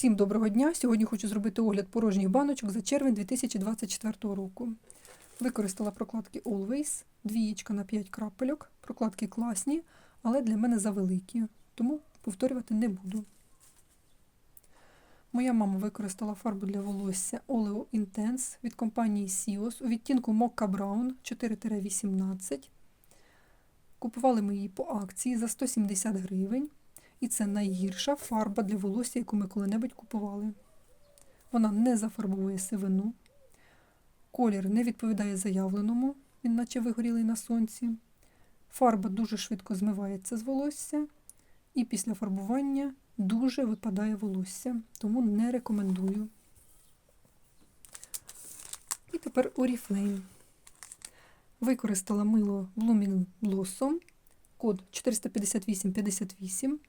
Всім доброго дня! Сьогодні хочу зробити огляд порожніх баночок за червень 2024 року. Використала прокладки Always, двієчка на 5 крапельок. Прокладки класні, але для мене завеликі, тому повторювати не буду. Моя мама використала фарбу для волосся Oleo Intense від компанії Sios у відтінку Mocha Brown 4-18. Купували ми її по акції за 170 гривень. І це найгірша фарба для волосся, яку ми коли-небудь купували. Вона не зафарбовує сивину. Колір не відповідає заявленому, він наче вигорілий на сонці. Фарба дуже швидко змивається з волосся. І після фарбування дуже випадає волосся, тому не рекомендую. І тепер Oriflame. Використала мило Blooming Blossom, код 45858.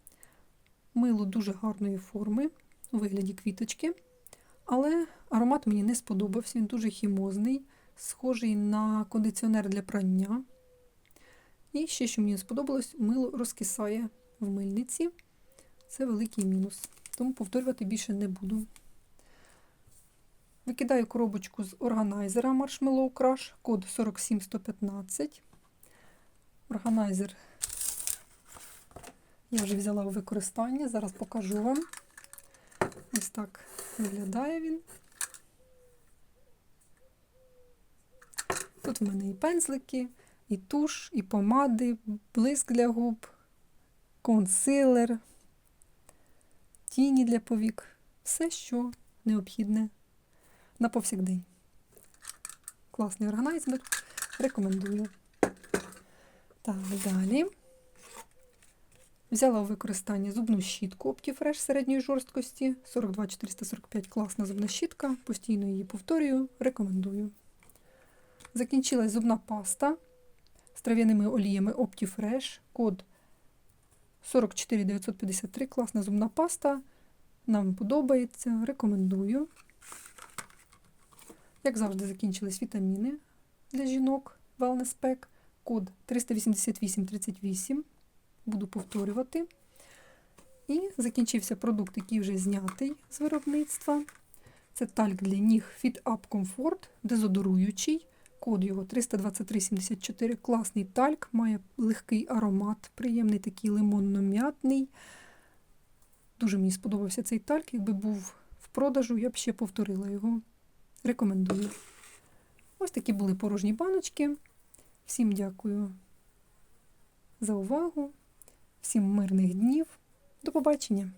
Мило дуже гарної форми у вигляді квіточки, але аромат мені не сподобався, він дуже хімозний, схожий на кондиціонер для прання. І ще, що мені сподобалось, мило розкисає в мильниці. Це великий мінус, тому повторювати більше не буду. Викидаю коробочку з органайзера Marshmallow Crush, код 47115. Органайзер я вже взяла у використання, зараз покажу вам. Ось так виглядає він. Тут в мене і пензлики, і туш, і помади, блиск для губ, консилер, тіні для повік. Все, що необхідне на повсякдень. Класний органайзер. Рекомендую. Так, далі. Взяла у використання зубну щітку Optifresh середньої жорсткості 42445 класна зубна щітка. Постійно її повторюю, рекомендую. Закінчилась зубна паста з трав'яними оліями Optifresh, код 44953. Класна зубна паста. Нам подобається, рекомендую. Як завжди, закінчились вітаміни для жінок Wellness Pack, код 38838 буду повторювати. І закінчився продукт, який вже знятий з виробництва. Це тальк для ніг Fit Up Comfort, дезодоруючий. Код його 32374. Класний тальк, має легкий аромат, приємний такий лимонно-м'ятний. Дуже мені сподобався цей тальк. Якби був в продажу, я б ще повторила його. Рекомендую. Ось такі були порожні баночки. Всім дякую за увагу. Всім мирних днів. До побачення!